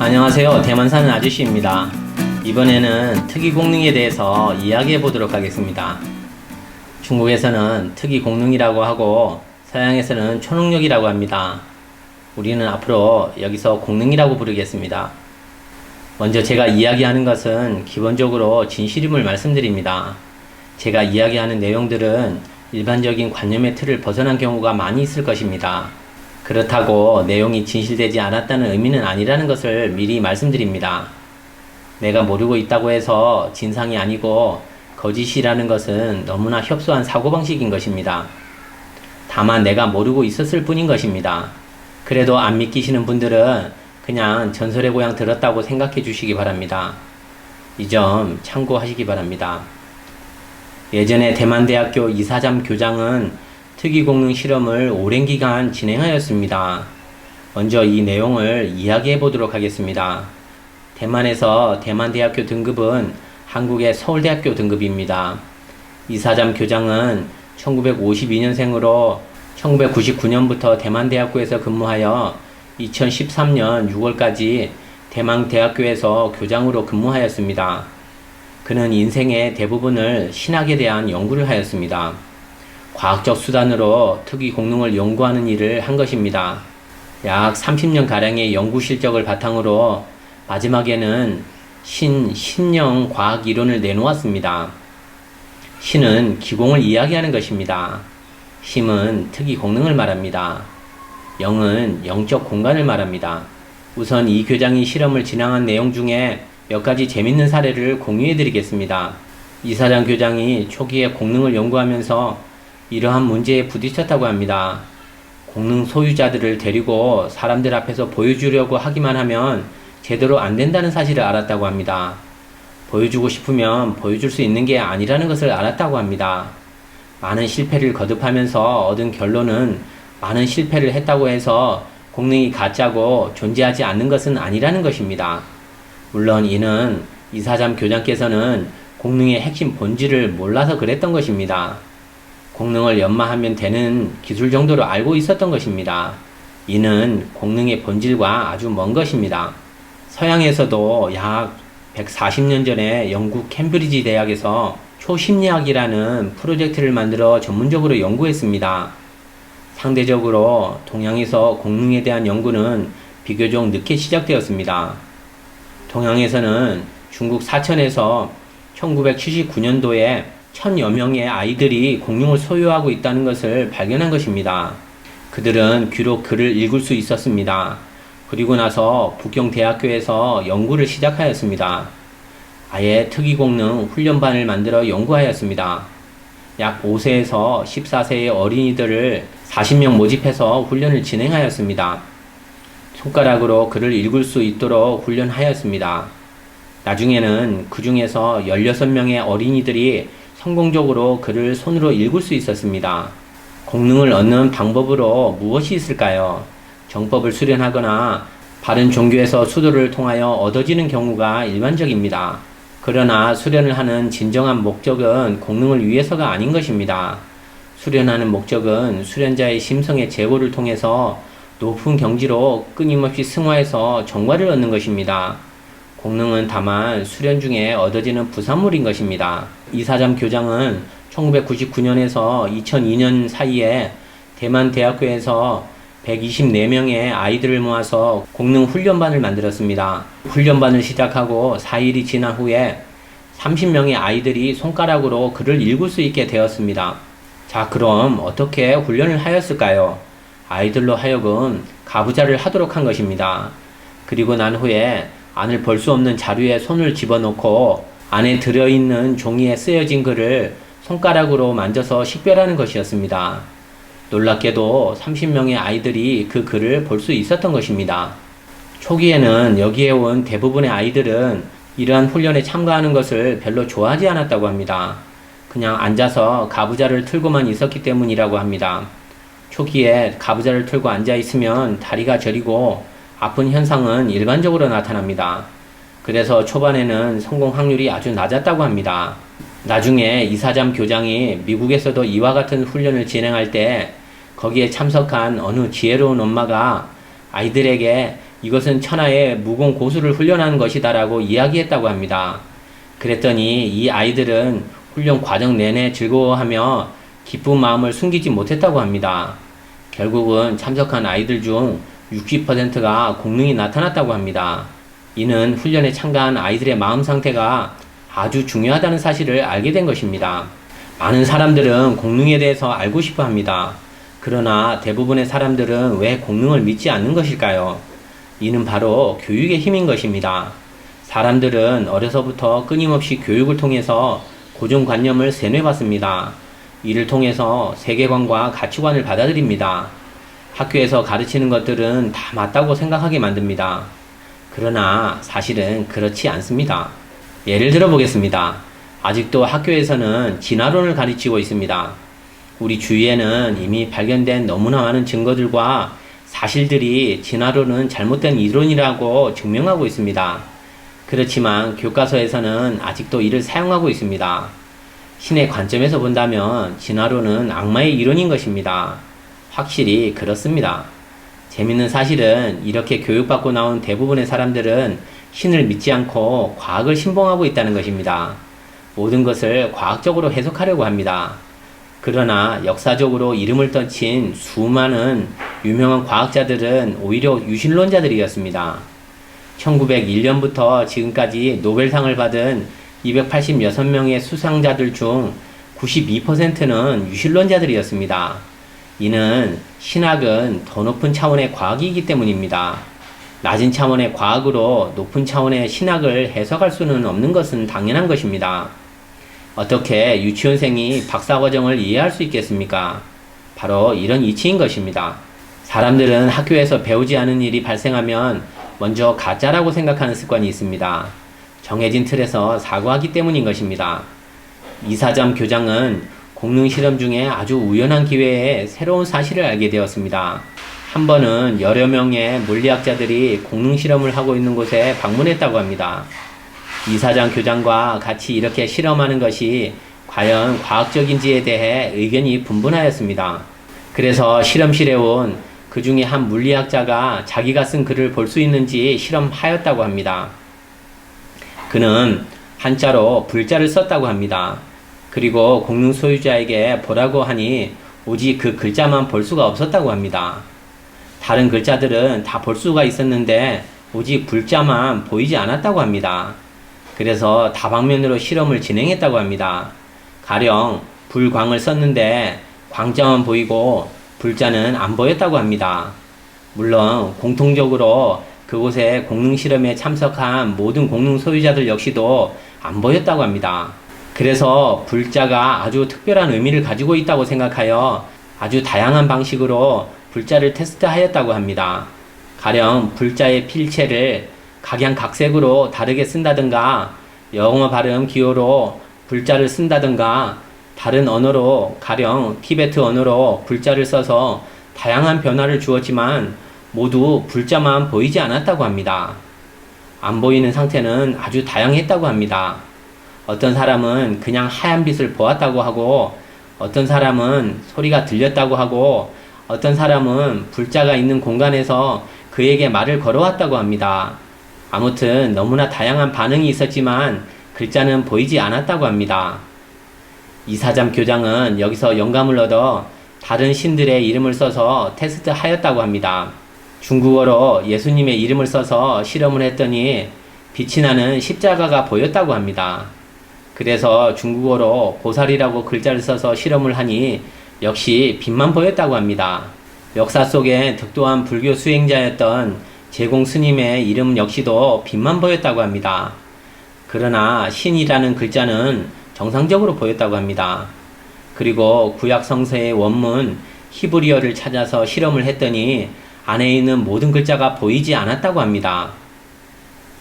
안녕하세요. 대만 사는 아저씨입니다. 이번에는 특이 공능에 대해서 이야기해 보도록 하겠습니다. 중국에서는 특이 공능이라고 하고 서양에서는 초능력이라고 합니다. 우리는 앞으로 여기서 공능이라고 부르겠습니다. 먼저 제가 이야기하는 것은 기본적으로 진실임을 말씀드립니다. 제가 이야기하는 내용들은 일반적인 관념의 틀을 벗어난 경우가 많이 있을 것입니다. 그렇다고 내용이 진실되지 않았다는 의미는 아니라는 것을 미리 말씀드립니다. 내가 모르고 있다고 해서 진상이 아니고 거짓이라는 것은 너무나 협소한 사고방식인 것입니다. 다만 내가 모르고 있었을 뿐인 것입니다. 그래도 안 믿기시는 분들은 그냥 전설의 고향 들었다고 생각해 주시기 바랍니다. 이 점 참고하시기 바랍니다. 예전에 대만대학교 이사잠 교장은 특이공능 실험을 오랜 기간 진행하였습니다. 먼저 이 내용을 이야기해 보도록 하겠습니다. 대만에서 대만대학교 등급은 한국의 서울대학교 등급입니다. 이사잠 교장은 1952년생으로 1999년부터 대만대학교에서 근무하여 2013년 6월까지 대만대학교에서 교장으로 근무하였습니다. 그는 인생의 대부분을 신학에 대한 연구를 하였습니다. 과학적 수단으로 특이 공능을 연구하는 일을 한 것입니다. 약 30년가량의 연구 실적을 바탕으로 마지막에는 신, 신령 과학 이론을 내놓았습니다. 신은 기공을 이야기하는 것입니다. 힘은 특이 공능을 말합니다. 영은 영적 공간을 말합니다. 우선 이 교장이 실험을 진행한 내용 중에 몇 가지 재밌는 사례를 공유해 드리겠습니다. 이사장 교장이 초기에 공능을 연구하면서 이러한 문제에 부딪혔다고 합니다. 공능 소유자들을 데리고 사람들 앞에서 보여주려고 하기만 하면 제대로 안 된다는 사실을 알았다고 합니다. 보여주고 싶으면 보여줄 수 있는 게 아니라는 것을 알았다고 합니다. 많은 실패를 거듭하면서 얻은 결론은 많은 실패를 했다고 해서 공능이 가짜고 존재하지 않는 것은 아니라는 것입니다. 물론 이는 이사잠 교장께서는 공능의 핵심 본질을 몰라서 그랬던 것입니다. 공능을 연마하면 되는 기술 정도로 알고 있었던 것입니다. 이는 공능의 본질과 아주 먼 것입니다. 서양에서도 약 140년 전에 영국 캠브리지 대학에서 초심리학이라는 프로젝트를 만들어 전문적으로 연구했습니다. 상대적으로 동양에서 공능에 대한 연구는 비교적 늦게 시작되었습니다. 동양에서는 중국 사천에서 1979년도에 천여 명의 아이들이 공룡을 소유하고 있다는 것을 발견한 것입니다. 그들은 귀로 글을 읽을 수 있었습니다. 그리고 나서 북경대학교에서 연구를 시작하였습니다. 아예 특이공능 훈련반을 만들어 연구하였습니다. 약 5세에서 14세의 어린이들을 40명 모집해서 훈련을 진행하였습니다. 손가락으로 글을 읽을 수 있도록 훈련하였습니다. 나중에는 그 중에서 16명의 어린이들이 성공적으로 글을 손으로 읽을 수 있었습니다. 공능을 얻는 방법으로 무엇이 있을까요? 정법을 수련하거나 바른 종교에서 수도를 통하여 얻어지는 경우가 일반적입니다. 그러나 수련을 하는 진정한 목적은 공능을 위해서가 아닌 것입니다. 수련하는 목적은 수련자의 심성의 제고를 통해서 높은 경지로 끊임없이 승화해서 정화를 얻는 것입니다. 공능은 다만 수련 중에 얻어지는 부산물인 것입니다. 이사장 교장은 1999년에서 2002년 사이에 대만 대학교에서 124명의 아이들을 모아서 공능 훈련반을 만들었습니다. 훈련반을 시작하고 4일이 지난 후에 30명의 아이들이 손가락으로 글을 읽을 수 있게 되었습니다. 자, 그럼 어떻게 훈련을 하였을까요? 아이들로 하여금 가부좌를 하도록 한 것입니다. 그리고 난 후에 안을 볼수 없는 자루에 손을 집어넣고 안에 들어있는 종이에 쓰여진 글을 손가락으로 만져서 식별하는 것이었습니다. 놀랍게도 30명의 아이들이 그 글을 볼 수 있었던 것입니다. 초기에는 여기에 온 대부분의 아이들은 이러한 훈련에 참가하는 것을 별로 좋아하지 않았다고 합니다. 그냥 앉아서 가부좌를 틀고만 있었기 때문이라고 합니다. 초기에 가부좌를 틀고 앉아 있으면 다리가 저리고 아픈 현상은 일반적으로 나타납니다. 그래서 초반에는 성공 확률이 아주 낮았다고 합니다. 나중에 이사잠 교장이 미국에서도 이와 같은 훈련을 진행할 때 거기에 참석한 어느 지혜로운 엄마가 아이들에게 이것은 천하의 무공 고수를 훈련하는 것이다라고 이야기했다고 합니다. 그랬더니 이 아이들은 훈련 과정 내내 즐거워하며 기쁜 마음을 숨기지 못했다고 합니다. 결국은 참석한 아이들 중 60%가 공능이 나타났다고 합니다. 이는 훈련에 참가한 아이들의 마음 상태가 아주 중요하다는 사실을 알게 된 것입니다. 많은 사람들은 공능에 대해서 알고 싶어 합니다. 그러나 대부분의 사람들은 왜 공능을 믿지 않는 것일까요? 이는 바로 교육의 힘인 것입니다. 사람들은 어려서부터 끊임없이 교육을 통해서 고정관념을 세뇌받습니다. 이를 통해서 세계관과 가치관을 받아들입니다. 학교에서 가르치는 것들은 다 맞다고 생각하게 만듭니다. 그러나 사실은 그렇지 않습니다. 예를 들어 보겠습니다. 아직도 학교에서는 진화론을 가르치고 있습니다. 우리 주위에는 이미 발견된 너무나 많은 증거들과 사실들이 진화론은 잘못된 이론이라고 증명하고 있습니다. 그렇지만 교과서에서는 아직도 이를 사용하고 있습니다. 신의 관점에서 본다면 진화론은 악마의 이론인 것입니다. 확실히 그렇습니다. 재밌는 사실은 이렇게 교육받고 나온 대부분의 사람들은 신을 믿지 않고 과학을 신봉하고 있다는 것입니다. 모든 것을 과학적으로 해석하려고 합니다. 그러나 역사적으로 이름을 떨친 수많은 유명한 과학자들은 오히려 유신론자들이었습니다. 1901년부터 지금까지 노벨상을 받은 286명의 수상자들 중 92%는 유신론자들이었습니다. 이는 신학은 더 높은 차원의 과학이기 때문입니다. 낮은 차원의 과학으로 높은 차원의 신학을 해석할 수는 없는 것은 당연한 것입니다. 어떻게 유치원생이 박사과정을 이해할 수 있겠습니까? 바로 이런 이치인 것입니다. 사람들은 학교에서 배우지 않은 일이 발생하면 먼저 가짜라고 생각하는 습관이 있습니다. 정해진 틀에서 사고하기 때문인 것입니다. 이사점 교장은 공능 실험 중에 아주 우연한 기회에 새로운 사실을 알게 되었습니다. 한 번은 여러 명의 물리학자들이 공능 실험을 하고 있는 곳에 방문했다고 합니다. 이사장 교장과 같이 이렇게 실험하는 것이 과연 과학적인지에 대해 의견이 분분하였습니다. 그래서 실험실에 온 그 중에 한 물리학자가 자기가 쓴 글을 볼 수 있는지 실험하였다고 합니다. 그는 한자로 불자를 썼다고 합니다. 그리고 공능 소유자에게 보라고 하니 오직 그 글자만 볼 수가 없었다고 합니다. 다른 글자들은 다 볼 수가 있었는데 오직 불자만 보이지 않았다고 합니다. 그래서 다방면으로 실험을 진행했다고 합니다. 가령 불광을 썼는데 광자만 보이고 불자는 안 보였다고 합니다. 물론 공통적으로 그곳에 공능 실험에 참석한 모든 공능 소유자들 역시도 안 보였다고 합니다. 그래서 불자가 아주 특별한 의미를 가지고 있다고 생각하여 아주 다양한 방식으로 불자를 테스트하였다고 합니다. 가령 불자의 필체를 각양각색으로 다르게 쓴다든가 영어 발음 기호로 불자를 쓴다든가 다른 언어로 가령 티베트 언어로 불자를 써서 다양한 변화를 주었지만 모두 불자만 보이지 않았다고 합니다. 안 보이는 상태는 아주 다양했다고 합니다. 어떤 사람은 그냥 하얀 빛을 보았다고 하고 어떤 사람은 소리가 들렸다고 하고 어떤 사람은 불자가 있는 공간에서 그에게 말을 걸어왔다고 합니다. 아무튼 너무나 다양한 반응이 있었지만 글자는 보이지 않았다고 합니다. 이사장 교장은 여기서 영감을 얻어 다른 신들의 이름을 써서 테스트 하였다고 합니다. 중국어로 예수님의 이름을 써서 실험을 했더니 빛이 나는 십자가가 보였다고 합니다. 그래서 중국어로 보살이라고 글자를 써서 실험을 하니 역시 빛만 보였다고 합니다. 역사 속에 득도한 불교 수행자였던 제공 스님의 이름 역시도 빛만 보였다고 합니다. 그러나 신이라는 글자는 정상적으로 보였다고 합니다. 그리고 구약 성서의 원문 히브리어를 찾아서 실험을 했더니 안에 있는 모든 글자가 보이지 않았다고 합니다.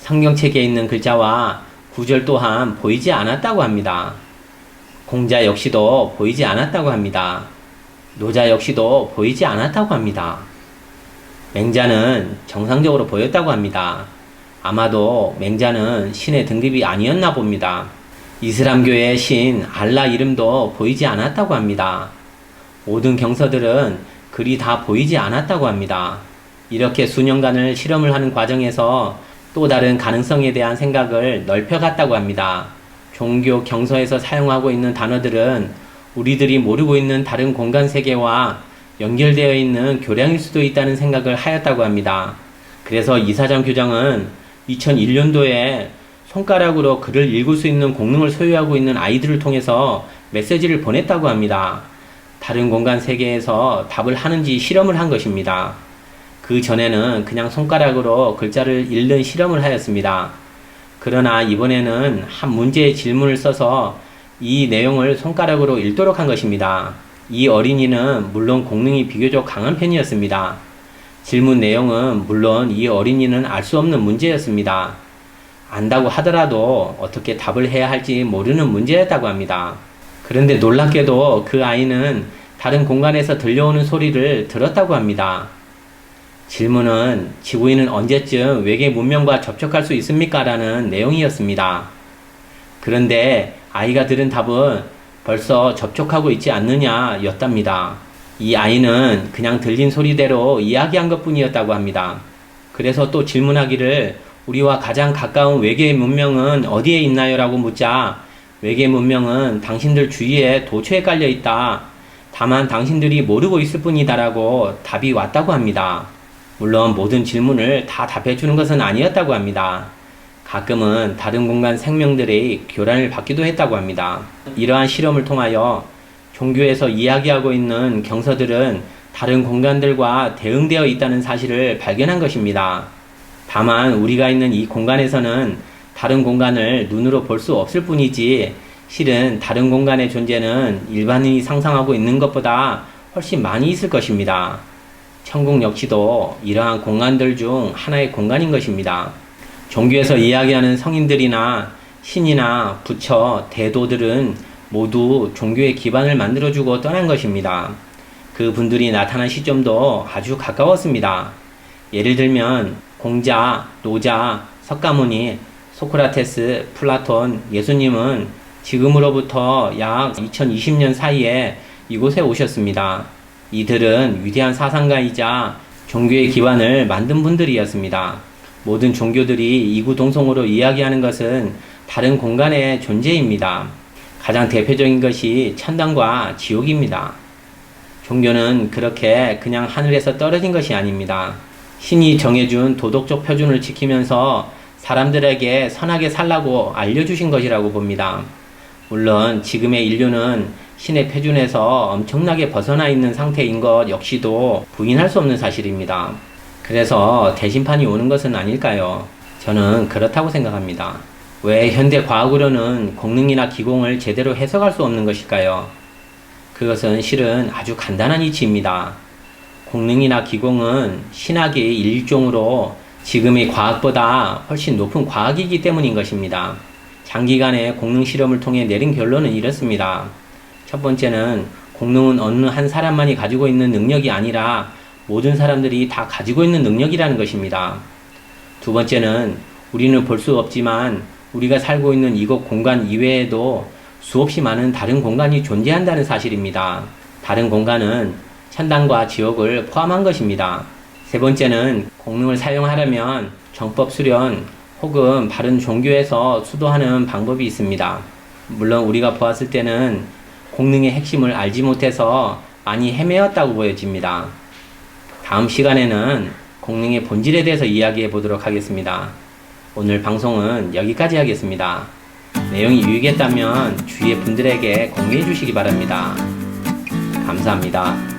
성경책에 있는 글자와 구절 또한 보이지 않았다고 합니다. 공자 역시도 보이지 않았다고 합니다. 노자 역시도 보이지 않았다고 합니다. 맹자는 정상적으로 보였다고 합니다. 아마도 맹자는 신의 등급이 아니었나 봅니다. 이슬람교의 신 알라 이름도 보이지 않았다고 합니다. 모든 경서들은 글이 다 보이지 않았다고 합니다. 이렇게 수년간을 실험을 하는 과정에서 또 다른 가능성에 대한 생각을 넓혀갔다고 합니다. 종교 경서에서 사용하고 있는 단어들은 우리들이 모르고 있는 다른 공간 세계와 연결되어 있는 교량일 수도 있다는 생각을 하였다고 합니다. 그래서 이사장 교장은 2001년도에 손가락으로 글을 읽을 수 있는 공능을 소유하고 있는 아이들을 통해서 메시지를 보냈다고 합니다. 다른 공간 세계에서 답을 하는지 실험을 한 것입니다. 그 전에는 그냥 손가락으로 글자를 읽는 실험을 하였습니다. 그러나 이번에는 한 문제의 질문을 써서 이 내용을 손가락으로 읽도록 한 것입니다. 이 어린이는 물론 공능이 비교적 강한 편이었습니다. 질문 내용은 물론 이 어린이는 알 수 없는 문제였습니다. 안다고 하더라도 어떻게 답을 해야 할지 모르는 문제였다고 합니다. 그런데 놀랍게도 그 아이는 다른 공간에서 들려오는 소리를 들었다고 합니다. 질문은 지구인은 언제쯤 외계 문명과 접촉할 수 있습니까? 라는 내용이었습니다. 그런데 아이가 들은 답은 벌써 접촉하고 있지 않느냐 였답니다. 이 아이는 그냥 들린 소리대로 이야기한 것 뿐이었다고 합니다. 그래서 또 질문하기를 우리와 가장 가까운 외계 문명은 어디에 있나요? 라고 묻자 외계 문명은 당신들 주위에 도처에 깔려 있다. 다만 당신들이 모르고 있을 뿐이다라고 답이 왔다고 합니다. 물론 모든 질문을 다 답해 주는 것은 아니었다고 합니다. 가끔은 다른 공간 생명들의 교란을 받기도 했다고 합니다. 이러한 실험을 통하여 종교에서 이야기하고 있는 경서들은 다른 공간들과 대응되어 있다는 사실을 발견한 것입니다. 다만 우리가 있는 이 공간에서는 다른 공간을 눈으로 볼 수 없을 뿐이지 실은 다른 공간의 존재는 일반인이 상상하고 있는 것보다 훨씬 많이 있을 것입니다. 천국 역시도 이러한 공간들 중 하나의 공간인 것입니다. 종교에서 이야기하는 성인들이나 신이나 부처, 대도들은 모두 종교의 기반을 만들어주고 떠난 것입니다. 그 분들이 나타난 시점도 아주 가까웠습니다. 예를 들면 공자, 노자, 석가모니, 소크라테스, 플라톤, 예수님은 지금으로부터 약 2020년 사이에 이곳에 오셨습니다. 이들은 위대한 사상가이자 종교의 기반을 만든 분들이었습니다. 모든 종교들이 이구동성으로 이야기하는 것은 다른 공간의 존재입니다. 가장 대표적인 것이 천당과 지옥입니다. 종교는 그렇게 그냥 하늘에서 떨어진 것이 아닙니다. 신이 정해준 도덕적 표준을 지키면서 사람들에게 선하게 살라고 알려주신 것이라고 봅니다. 물론 지금의 인류는 신의 표준에서 엄청나게 벗어나 있는 상태인 것 역시도 부인할 수 없는 사실입니다. 그래서 대심판이 오는 것은 아닐까요? 저는 그렇다고 생각합니다. 왜 현대 과학으로는 공능이나 기공을 제대로 해석할 수 없는 것일까요? 그것은 실은 아주 간단한 이치입니다. 공능이나 기공은 신학의 일종으로 지금의 과학보다 훨씬 높은 과학이기 때문인 것입니다. 장기간의 공능 실험을 통해 내린 결론은 이렇습니다. 첫 번째는 공능은 어느 한 사람만이 가지고 있는 능력이 아니라 모든 사람들이 다 가지고 있는 능력이라는 것입니다. 두 번째는 우리는 볼 수 없지만 우리가 살고 있는 이곳 공간 이외에도 수없이 많은 다른 공간이 존재한다는 사실입니다. 다른 공간은 천당과 지옥을 포함한 것입니다. 세 번째는 공능을 사용하려면 정법 수련 혹은 바른 종교에서 수도하는 방법이 있습니다. 물론 우리가 보았을 때는 공능의 핵심을 알지 못해서 많이 헤매었다고 보여집니다. 다음 시간에는 공능의 본질에 대해서 이야기해 보도록 하겠습니다. 오늘 방송은 여기까지 하겠습니다. 내용이 유익했다면 주위의 분들에게 공유해 주시기 바랍니다. 감사합니다.